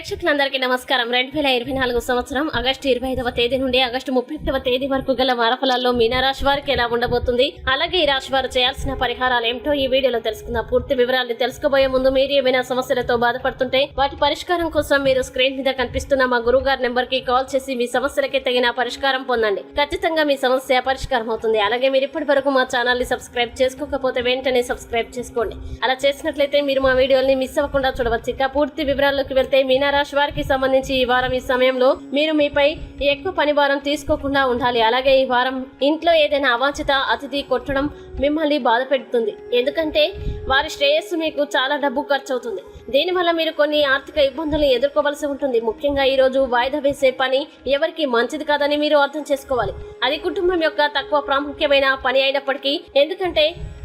ప్రేక్షకులందరికీ నమస్కారం. రెండు వేల ఇరవై నాలుగు సంవత్సరం ఆగస్టు ఇరవై ఐదవ తేదీ నుండి ఆగస్టు ముప్పై ఒకటవ తేదీ వరకు గల వారఫలాల్లో మీనారాశి వారికి ఎలా ఉండబోతుంది? అలాగే ఈ రాశి వారు చేయాల్సిన పరిహారాలు ఏమిటో ఈ వీడియోలో తెలుసుకుందాం. పూర్తి వివరాలు తెలుసుకోబోయే ముందు మీరు ఏమైనా సమస్యలతో బాధపడుతుంటే వాటి పరిష్కారం కోసం మీరు స్క్రీన్ మీద కనిపిస్తున్న మా గురువు గారి నెంబర్కి కాల్ చేసి మీ సమస్యలకి తగిన పరిష్కారం పొందండి. ఖచ్చితంగా మీ సమస్య పరిష్కారం అవుతుంది. అలాగే మీరు ఇప్పటి వరకు మా ఛానల్ని సబ్స్క్రైబ్ చేసుకోకపోతే వెంటనే సబ్స్క్రైబ్ చేసుకోండి. అలా చేసినట్లయితే మీరు మా వీడియోని మిస్ అవ్వకుండా చూడవచ్చు. ఇక పూర్తి వివరాల్లోకి వెళ్తే మీనా రాశి వారికి సంబంధించి ఈ వారం ఈ సమయంలో మీరు మీపై ఎక్కువ పని భారం తీసుకోకుండా ఉండాలి. అలాగే ఈ వారం ఇంట్లో ఏదైనా అవాంఛిత అతిథి కొట్టడం మిమ్మల్ని బాధ పెడుతుంది. ఎందుకంటే వారి శ్రేయస్సు మీకు చాలా డబ్బు ఖర్చు అవుతుంది దీనివల్ల మీరు కొన్ని ఆర్థిక ఇబ్బందులను ఎదుర్కోవలసి ఉంటుంది. ముఖ్యంగా ఈ రోజు వాయిదా వేసే పని ఎవరికి మంచిది కాదని మీరు అర్థం చేసుకోవాలి. అది కుటుంబం యొక్క తక్కువ ప్రాముఖ్యమైన పని అయినప్పటికీ ఎందుకంటే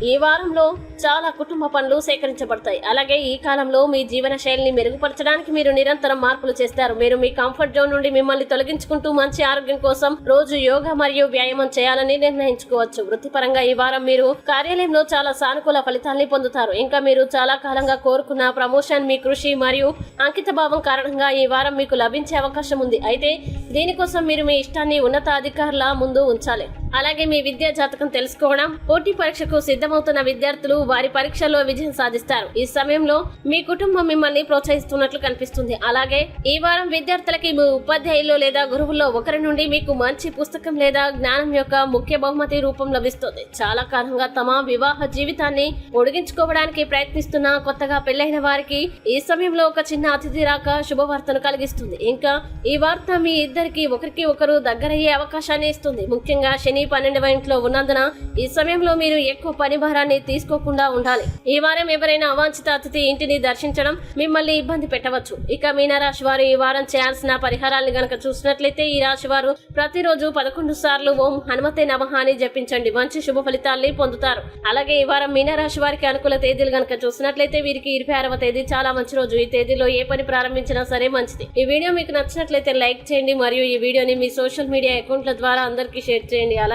ఈ వారంలో చాలా కుటుంబ పనులు సేకరించబడతాయి. అలాగే ఈ కాలంలో మీ జీవన శైలిని మెరుగుపరచడానికి మీరు నిరంతరం మార్పులు చేస్తారు. మీరు మీ కంఫర్ట్ జోన్ నుండి మిమ్మల్ని తొలగించుకుంటూ మంచి ఆరోగ్యం కోసం రోజు యోగా మరియు వ్యాయామం చేయాలని నిర్ణయించుకోవచ్చు. వృత్తిపరంగా ఈ వారం మీరు కార్యాలయంలో చాలా సానుకూల ఫలితాల్ని పొందుతారు. ఇంకా మీరు చాలా కాలంగా కోరుకున్న ప్రమోషన్ మీ కృషి మరియు అంకిత భావం కారణంగా ఈ వారం మీకు లభించే అవకాశం ఉంది. అయితే దీనికోసం మీరు మీ ఇష్టాన్ని ఉన్నతాధికారుల ముందు ఉంచాలి. అలాగే మీ విద్యా జాతకం తెలుసుకోవడం పోటీ పరీక్షకు సిద్ధమవుతున్న విద్యార్థులు వారి పరీక్షల్లో విజయం సాధిస్తారు. ఈ సమయంలో మీ కుటుంబం మిమ్మల్ని ప్రోత్సహిస్తున్నట్లు కనిపిస్తుంది. అలాగే ఈ వారం విద్యార్థులకి మీ ఉపాధ్యాయులు లేదా గురువుల్లో ఒకరి నుండి మీకు మంచి పుస్తకం లేదా జ్ఞానం యొక్క ముఖ్య బహుమతి రూపం లభిస్తుంది. చాలా కాలంగా తమ వివాహ జీవితాన్ని పొడిగించుకోవడానికి ప్రయత్నిస్తున్న కొత్తగా పెళ్ళైన వారికి ఈ సమయంలో ఒక చిన్న అతిథి రాక శుభవార్తను కలిగిస్తుంది. ఇంకా ఈ వార్త మీ ఇద్దరికి ఒకరికి ఒకరు దగ్గరయ్యే అవకాశాన్ని ఇస్తుంది. ముఖ్యంగా శని పన్నెండవ ఇంట్లో ఉన్నందున ఈ సమయంలో మీరు ఎక్కువ పని భారాన్ని తీసుకోకుండా ఉండాలి. ఈ వారం ఎవరైనా అవాంఛిత అతిథి ఇంటిని దర్శించడం మిమ్మల్ని ఇబ్బంది పెట్టవచ్చు. ఇక మీనరాశి వారు ఈ వారం చేయాల్సిన పరిహారాలను గనక చూసినట్లయితే ఈ రాశి వారు ప్రతిరోజు పదకొండు సార్లు ఓం హనుమతే నమః అని జపించండి. మంచి శుభ ఫలితాల్ని పొందుతారు. అలాగే ఈ వారం మీనరాశి వారికి అనుకూల తేదీలు గనక చూసినట్లయితే వీరికి ఇరవై ఆరవ తేదీ చాలా మంచి రోజు. ఈ తేదీలో ఏ పని ప్రారంభించినా సరే మంచిది. ఈ వీడియో మీకు నచ్చినట్లయితే లైక్ చేయండి. మరియు ఈ వీడియోని మీ సోషల్ మీడియా అకౌంట్ల ద్వారా అందరికీ షేర్ చేయండి. అలాగే